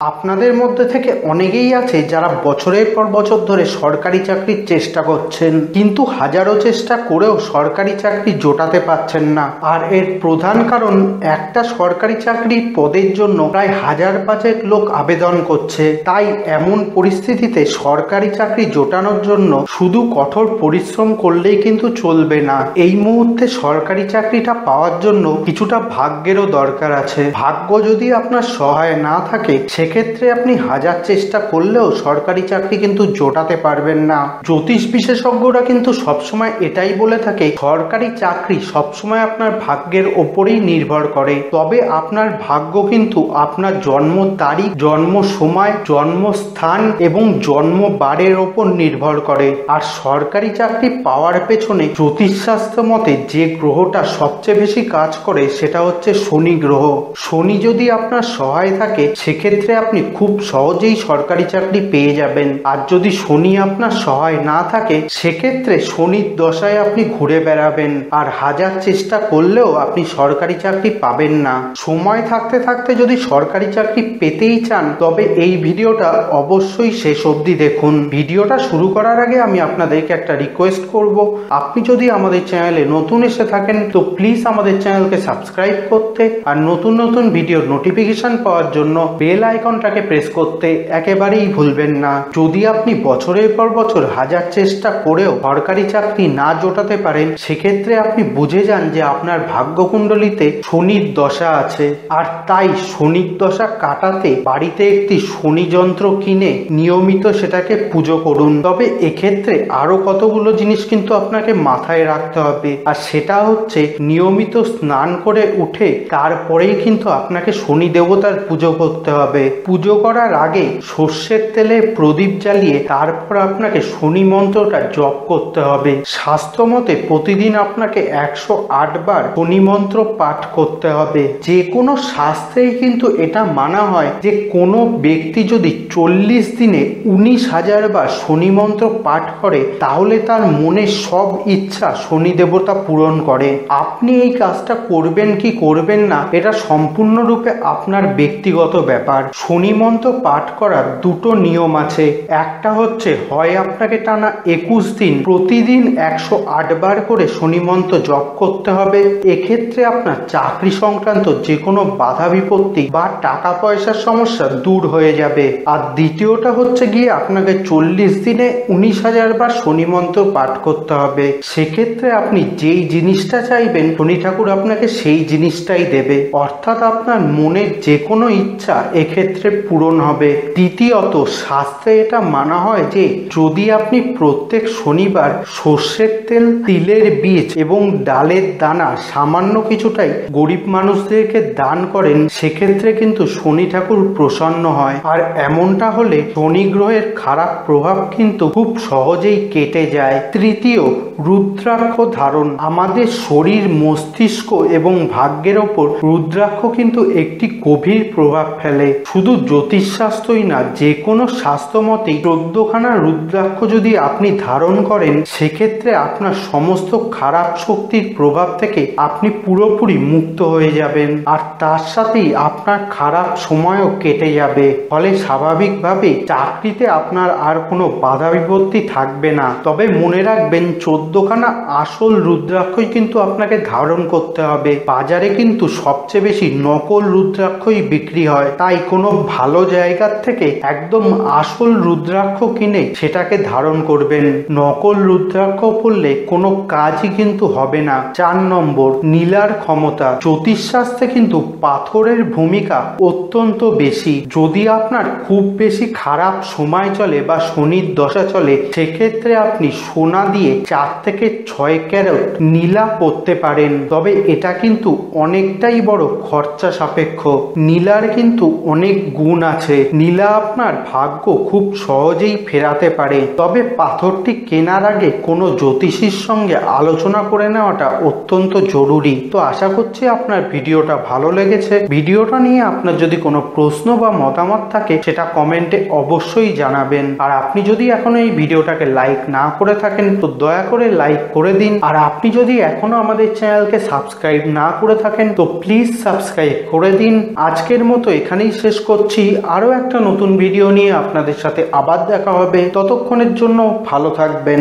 আপনাদের মধ্যে থেকে অনেকেই আছে যারা বছরের পর বছর ধরে সরকারি চাকরির চেষ্টা করছেন, কিন্তু হাজারো চেষ্টা করেও সরকারি চাকরি জোটাতে পারছেন না। আর এর প্রধান কারণ, একটা সরকারি চাকরির পদের জন্য প্রায় হাজার পাঁচেক লোক আবেদন করছে। তাই এমন পরিস্থিতিতে সরকারি চাকরি জোটানোর জন্য শুধু কঠোর পরিশ্রম করলেই কিন্তু চলবে না। এই মুহূর্তে সরকারি চাকরিটা পাওয়ার জন্য কিছুটা ভাগ্যেরও দরকার আছে। ভাগ্য যদি আপনার সহায় না থাকে সেক্ষেত্রে আপনি হাজার চেষ্টা করলেও সরকারি চাকরি কিন্তু জোটাতে পারবেন না। জ্যোতিষ বিশেষজ্ঞরা কিন্তু সবসময় এটাই বলে থাকে, সরকারি চাকরি সবসময় আপনার ভাগ্যের ওপরেই নির্ভর করে। তবে আপনার ভাগ্য কিন্তু আপনার জন্ম তারিখ, জন্ম সময় জন্মস্থান এবং জন্ম বারের ওপর নির্ভর করে। আর সরকারি চাকরি পাওয়ার পেছনে জ্যোতিষশাস্ত্র মতে যে গ্রহটা সবচেয়ে বেশি কাজ করে সেটা হচ্ছে শনি গ্রহ। শনি যদি আপনার সহায় থাকে, সেক্ষেত্রে আপনি খুব সহজেই সরকারি চাকরি পেয়ে যাবেন। আর যদি শনি আপনার সহায় না থাকে, সেক্ষেত্রে শনির দশায় আপনি ঘুরে বেড়াবেন। আর হাজার চেষ্টা করলেও আপনি সরকারি চাকরি পাবেন না। সময় থাকতে থাকতে যদি সরকারি চাকরি পেতেই চান, তবে এই ভিডিওটা অবশ্যই শেষ অবধি দেখুন। ভিডিওটা শুরু করার আগে আমি আপনাদেরকে একটা রিকোয়েস্ট করব। আপনি যদি আমাদের চ্যানেলে নতুন এসে থাকেন, তো প্লিজ আমাদের চ্যানেলকে সাবস্ক্রাইব করতে। আর নতুন নতুন ভিডিওর নোটিফিকেশন পাওয়ার জন্য বেল আইকনটাকে প্রেস করতে একেবারেই ভুলবেন না। যদি আপনি বছরের পর বছর হাজার চেষ্টা করেও সরকারি চাকরি না জোটাতে পারেন, সেক্ষেত্রে আপনি বুঝে যান যে আপনার ভাগ্যকুণ্ডলিতে শনির দশা আছে। আর তাই শনির দশা কাটাতে বাড়িতে একটি শনি যন্ত্র কিনে নিয়মিত সেটাকে পুজো করুন। তবে এক্ষেত্রে আরও কতগুলো জিনিস কিন্তু আপনাকে মাথায় রাখতে হবে। আর সেটা হচ্ছে নিয়মিত স্নান করে উঠে তারপরেই কিন্তু আপনাকে শনি দেবতার পুজো করতে হবে। পুজো করার আগে সর্ষের তেলে প্রদীপ জ্বালিয়ে তারপর আপনাকে শনি মন্ত্রটা জপ করতে হবে। স্বাস্থ্য মতে প্রতিদিন আপনাকে একশো বার শনি মন্ত্র পাঠ করতে হবে। যে কোনো শাস্ত্রেই কিন্তু এটা মানা হয় যে কোনো ব্যক্তি যদি চল্লিশ দিনে উনিশ হাজার বার শনি মন্ত্র পাঠ করে, তাহলে তার মনের সব ইচ্ছা শনি দেবতা পূরণ করে। আপনি এই কাজটা করবেন কি করবেন না, এটা সম্পূর্ণরূপে আপনার ব্যক্তিগত ব্যাপার। শনি মন্ত্র পাঠ করার দুটো নিয়ম আছে। একটা হচ্ছে, হয় আপনাকে টানা একুশ দিন প্রতিদিন একশো বার করে শনি মন্ত্র জপ করতে হবে। এক্ষেত্রে আপনার চাকরি সংক্রান্ত যে কোনো বাধা বিপত্তি বা টাকা পয়সার সমস্যা দূর হয়ে যাবে। আর দ্বিতীয়টা হচ্ছে গিয়ে, আপনাকে চল্লিশ দিনে উনিশ হাজার বার শনি মন্ত্র পাঠ করতে হবে। সেক্ষেত্রে আপনি যেই জিনিসটা চাইবেন, শনি ঠাকুর আপনাকে সেই জিনিসটাই দেবে। অর্থাৎ আপনার মনের যে কোনো ইচ্ছা এক্ষেত্রে পূরণ হবে। দ্বিতীয়ত শাস্ত্রে এটা মানা হয় যে, যদি আপনি প্রত্যেক শনিবার সর্ষের তেল, তিলের বীজ এবং ডালের দানা সামান্য কিছুটাই গরিব মানুষদেরকে দান করেন, সেক্ষেত্রে কিন্তু শনি ঠাকুর প্রসন্ন হয়। আর এমনটা হলে শনি গ্রহের খারাপ প্রভাব কিন্তু খুব সহজেই কেটে যায়। তৃতীয়, রুদ্রাক্ষ ধারণ। আমাদের শরীর, মস্তিষ্ক এবং ভাগ্যের ওপর রুদ্রাক্ষ কিন্তু একটি গভীর প্রভাব ফেলে। শুধু জ্যোতিষশাস্ত্রই না, যে কোনো স্বাস্থ্য মতেই চোদ্দখানা রুদ্রাক্ষ যদি আপনি ধারণ করেন, সেক্ষেত্রে আপনার সমস্ত খারাপ শক্তির প্রভাব থেকে আপনি পুরোপুরি মুক্ত হয়ে যাবেন। আর তার সাথেই আপনার খারাপ সময়ও কেটে যাবে। ফলে স্বাভাবিকভাবে চাকরিতে আপনার আর কোনো বাধা বিপত্তি থাকবে না। তবে মনে রাখবেন, চোদ্দখানা আসল রুদ্রাক্ষই কিন্তু আপনাকে ধারণ করতে হবে। বাজারে কিন্তু সবচেয়ে বেশি নকল রুদ্রাক্ষই বিক্রি হয়। তাই কোনো ভালো জায়গার থেকে একদম আসল রুদ্রাক্ষ কিনে সেটাকে ধারণ করবেন। নকল রুদ্রাক্ষ পড়লে কোনো কাজই কিন্তু হবে না। চার নম্বর, নীলার ক্ষমতা। জ্যোতিষশাস্ত্রে কিন্তু পাথরের ভূমিকা অত্যন্ত বেশি। যদি আপনার খুব বেশি খারাপ সময় চলে বা শনির দশা চলে, সেক্ষেত্রে আপনি সোনা দিয়ে চার থেকে ছয় ক্যারেট নীলা করতে পারেন। তবে এটা কিন্তু অনেকটাই বড় খরচা সাপেক্ষ। নীলার কিন্তু অনেক গুণ আছে। নীলা আপনার ভাগ্য খুব সহজেই ফেরাতে পারে। তবে পাথরটি কেনার আগে কোনো জ্যোতিষীর সঙ্গে আলোচনা করে নেওয়াটা অত্যন্ত জরুরি। তো আশা করছি আপনার ভিডিওটা ভালো লেগেছে। ভিডিওটা নিয়ে আপনার যদি কোনো প্রশ্ন বা মতামত থাকে, সেটা কমেন্টে অবশ্যই জানাবেন। আর আপনি যদি এখনও এই ভিডিওটাকে লাইক না করে থাকেন, তো দয়া করে লাইক করে দিন। আর আপনি যদি এখনও আমাদের চ্যানেলকে সাবস্ক্রাইব না করে থাকেন, তো প্লিজ সাবস্ক্রাইব করে দিন। আজকের মতো এখানেই শেষ করছি আরও একটা নতুন ভিডিও নিয়ে আপনাদের সাথে আবার দেখা হবে। ততক্ষণের জন্য ভালো থাকবেন।